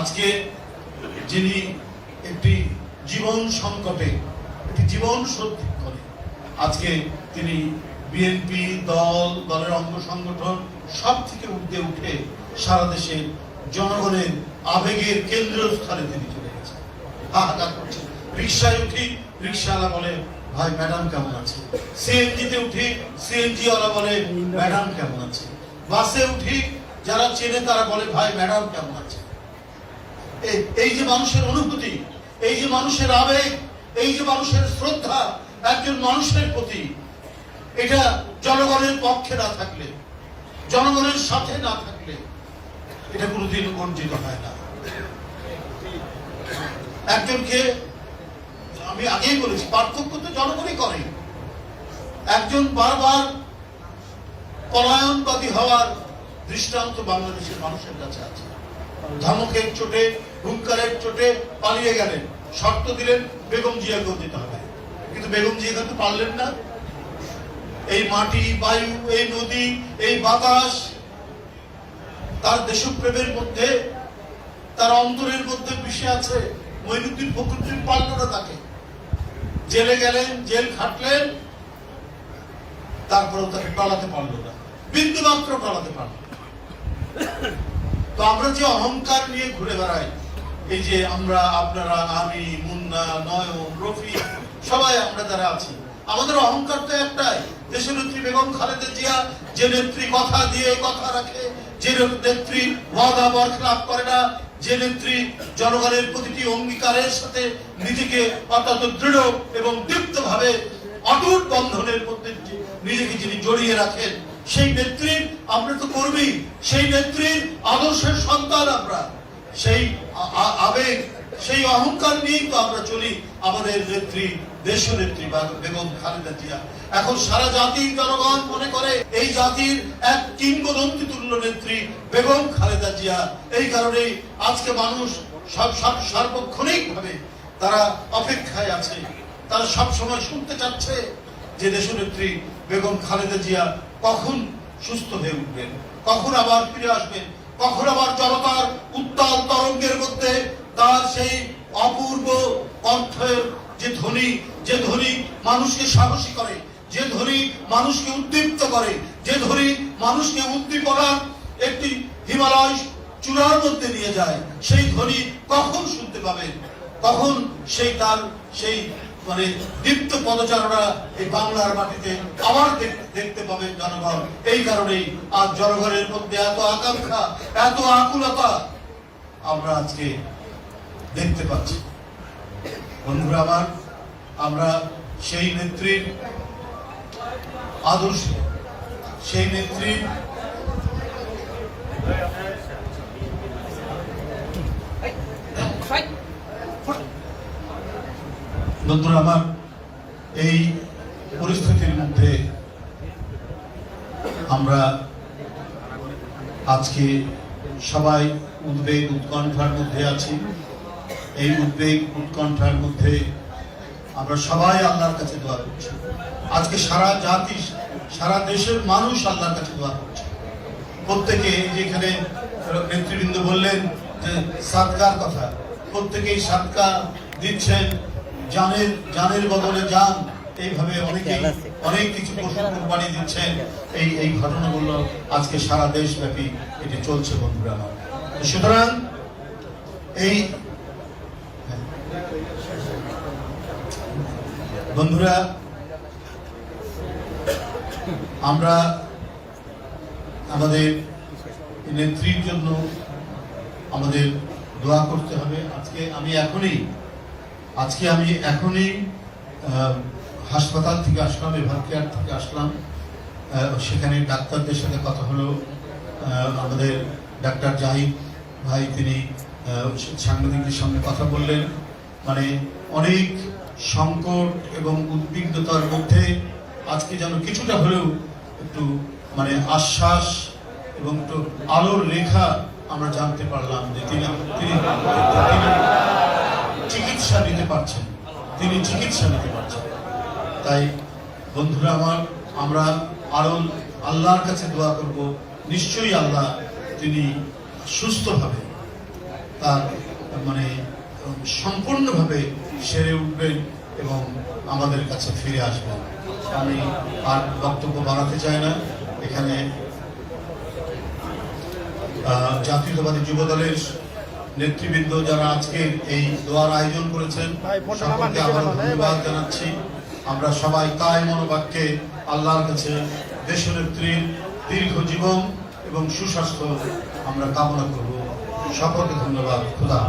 আজকে যিনি একটি জীবন সংকটে, একটি জীবন সত্যি করে, আজকে তিনি বিএনপি দল, দলের অঙ্গ সংগঠন সব থেকে উঠতে উঠে সারা দেশের জনগণের আবেগের কেন্দ্রস্থলে তিনি চলে গেছেন। হাহাকার করছেন রিক্সায় উঠি রিক্সাওয়ালা বলে, ভাই, ম্যাডাম কেমন আছে? সিএনজিতে উঠি সিএনজি ওয়ালা বলে, ম্যাডাম কেমন আছে? বাসে উঠি, যারা চেনে তারা বলে, ভাই, ম্যাডাম কেমন আছে? এই- যে মানুষের অনুভূতি, এই যে মানুষের আবেগ, এই যে মানুষের শ্রদ্ধা, একজন মানুষের প্রতি এটা জনগণের পক্ষে না থাকলে, জনগণের সাথে না থাকলে এটা কোনোদিন অর্জিত হয় না। একজনকে আমি আগেই বলেছি, পার্থক্য তো জনগণই করে। একজন বারবার পলায়নবাদী হওয়ার দৃষ্টান্ত বাংলাদেশের মানুষের কাছে আছে। ধমকের চোটে, হুঙ্কারের চোটে পালিয়ে গেলেন। শর্ত দিলেন বেগম জিয়াকেও দিতে হবে। কিন্তু বেগম জিয়া কিন্তু পারলেন না। এই মাটি, বায়ু, এই নদী, এই বাতাস, তার দেশপ্রেমের মধ্যে, তার অন্তরের মধ্যে মিশে আছে মইনুদ্দিন ফখরুদ্দিন পারল না তাকে। জেলে গেলেন, জেল খাটলেন, তারপরেও তাকে টলাতে পারল না। বিন্দু মাত্র টলাতে পারল। তো আমরা যে অহংকার নিয়ে ঘুরে বেড়াই, এই যে আমরা, আপনারা, আমি, মুন্না, নয়ন রফি সবাই আমরা যারা আছি। আমাদের অহংকার তো একটাই দেশের নেত্রী বেগম খালেদা জিয়া যে নেত্রী কথা দিয়ে কথা রাখে, যে নেত্রী ওয়াদা বরখলাপ করে না, যে নেত্রী জনগণের প্রতিটি অঙ্গীকারের সাথে নিজেকে অত্যন্ত দৃঢ় এবং দীপ্ত ভাবে অটুট বন্ধনের মধ্যে নিজেকে যিনি জড়িয়ে রাখেন, সেই নেত্রীর আমরা তো করবি সেই নেত্রীর আদর্শের সন্তান আমরা। সেই আবেগ, সেই অহংকার নিয়েই তো আমরা চলি আমাদের নেত্রী দেশ নেত্রী বেগম খালেদা জিয়া। এখন সারা জাতির জনগণ মনে করে, এই জাতির এক কিংবদন্তি তুল্য নেত্রী বেগম খালেদা জিয়া। এই কারণেই আজকে মানুষ সব সব সার্বক্ষণিক ভাবে তারা অপেক্ষায় আছে। তারা সব সময় শুনতে চাচ্ছে যে দেশনেত্রী বেগম খালেদা জিয়া কখন সুস্থ হয়ে উঠবেন। কখন আবার ফিরে আসবেন? কখন আবার জনতার উত্তাল তরঙ্গের মধ্যে তার সেই অপূর্ব কণ্ঠের যে ধ্বনি যে ধ্বনি মানুষকে সাহসী করে, যে ধ্বনি মানুষকে উদ্দীপ্ত করে, যে ধ্বনি মানুষকে উদ্দীপনার একটি হিমালয় চূড়ার মধ্যে নিয়ে যায়, সেই ধ্বনি কখন শুনতে পাবেন? কখন সেই তার, সেই মানে দীপ্ত পদচারণা এই বাংলার মাটিতে আবার দেখতে পাবেন জনগণ। এই কারণেই আজ জনগণের মধ্যে এত আকাঙ্ক্ষা, এত আকুলতা আমরা আজকে দেখতে পাচ্ছি। বন্ধুরা আমার, আমরা সেই নেত্রীর আদর্শ, সেই নেত্রীর বন্ধুরা, আমার এই পরিস্থিতির মধ্যে আমরা আজকে সবাই উদ্বেগ উৎকণ্ঠার মধ্যে আছি। এই উদ্বেগ উৎকণ্ঠার মধ্যে আমরা সবাই আল্লাহর কাছে দোয়া করছি। আজকে সারা জাতি, সারা দেশের মানুষ আল্লাহর কাছে দোয়া করছে। প্রত্যেকে যেখানে নেতৃবৃন্দ বললেন যে সাদকার কথা, প্রত্যেকেই সাদকা দিচ্ছেন। জানের জানের বদলে যান। এইভাবে অনেকে অনেক কিছু পশু কোরবানি দিচ্ছেন। এই এই ঘটনাগুলো আজকে সারা দেশব্যাপী এটি চলছে বন্ধুরা আমার। সুতরাং এই বন্ধুরা আমরা আমাদের নেত্রীর জন্য আমাদের দোয়া করতে হবে। আজকে আমি এখনই আজকে আমি এখনই হাসপাতাল থেকে আসলাম এভার কেয়ার থেকে আসলাম। সেখানে ডাক্তারদের সাথে কথা হলো। আমাদের ডাক্তার জাহিদ ভাই, তিনি সাংবাদিকদের সামনে কথা বললেন। মানে অনেক সংকট এবং উদ্বিগ্নতার মধ্যে আজকে যেন কিছুটা হলেও একটু মানে আশ্বাস এবং একটু আলোর রেখা আমরা জানতে পারলাম যে তিনি তিনি চিকিৎসা নিতে পারছেন। তিনি চিকিৎসা নিতে পারছেন। তাই বন্ধুরা আমার, আমরা আরও আল্লাহর কাছে দোয়া করব। নিশ্চয়ই আল্লাহ তিনি সুস্থভাবে তার মানে সম্পূর্ণভাবে সেরে উঠবেন এবং আমাদের কাছে ফিরে আসবেন। আমি আর বক্তব্য বাড়াতে চাই না। এখানে জাতীয়তাবাদী যুব দলের নেতৃবৃন্দ যারা আজকে এই দোয়ার আয়োজন করেছেন সকলকে নিচে আবারও ধন্যবাদ জানাচ্ছি। আমরা সবাই তাই মনোবাক্যে আল্লাহর কাছে দেশনেত্রীর দীর্ঘ জীবন এবং সুস্বাস্থ্য আমরা কামনা করব। সকলকে ধন্যবাদ। খুদা।